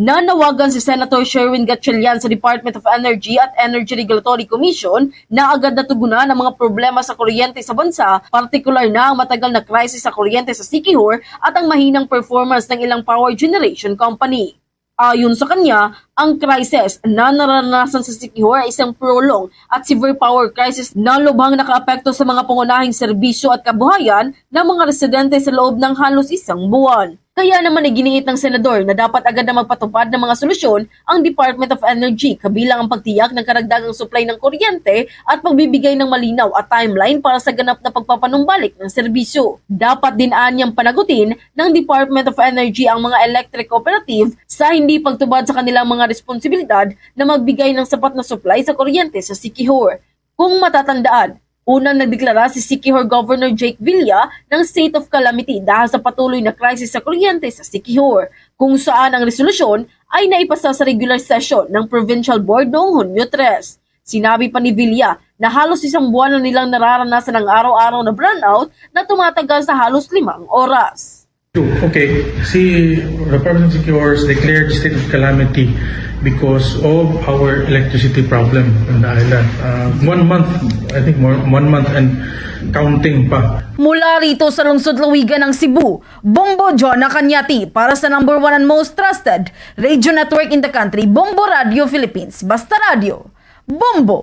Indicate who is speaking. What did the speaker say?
Speaker 1: Nanawagan si Senator Sherwin Gatchalian sa Department of Energy at Energy Regulatory Commission na agad natugunan ang mga problema sa kuryente sa bansa, partikular na ang matagal na crisis sa kuryente sa Sikihor at ang mahinang performance ng ilang power generation company. Ayon sa kanya, ang crisis na naranasan sa Sikihor ay isang prolong at severe power crisis na lubhang nakaapekto sa mga pangunahing serbisyo at kabuhayan ng mga residente sa loob ng halos isang buwan. Kaya naman iginiit ng senador na dapat agad na magpatupad ng mga solusyon ang Department of Energy kabilang ang pagtiyak ng karagdagang supply ng kuryente at pagbibigay ng malinaw at timeline para sa ganap na pagpapanumbalik ng serbisyo. Dapat din anyang panagutin ng Department of Energy ang mga electric operative sa hindi pagtubad sa kanilang mga responsibilidad na magbigay ng sapat na supply sa kuryente sa Sikihor. Kung matatandaan, Unang nagdeklara si Sikihor Governor Jake Villa ng state of calamity dahil sa patuloy na krisis sa kuryente sa Sikihor, kung saan ang resolusyon ay naipasa sa regular session ng Provincial Board noong Hunyo 3. Sinabi pa ni Villa na halos isang buwan na nilang nararanasan ang araw-araw na brownout na tumatagal sa halos limang oras.
Speaker 2: Okay, see, Department of Secures declared state of calamity because of our electricity problem in the island. Uh, one month, I think more, one month and counting pa.
Speaker 1: Mula rito sa lungsod Lawigan ng Cebu, Bombo John Kanyati para sa number one and most trusted radio network in the country, Bombo Radio Philippines. Basta Radio, Bombo!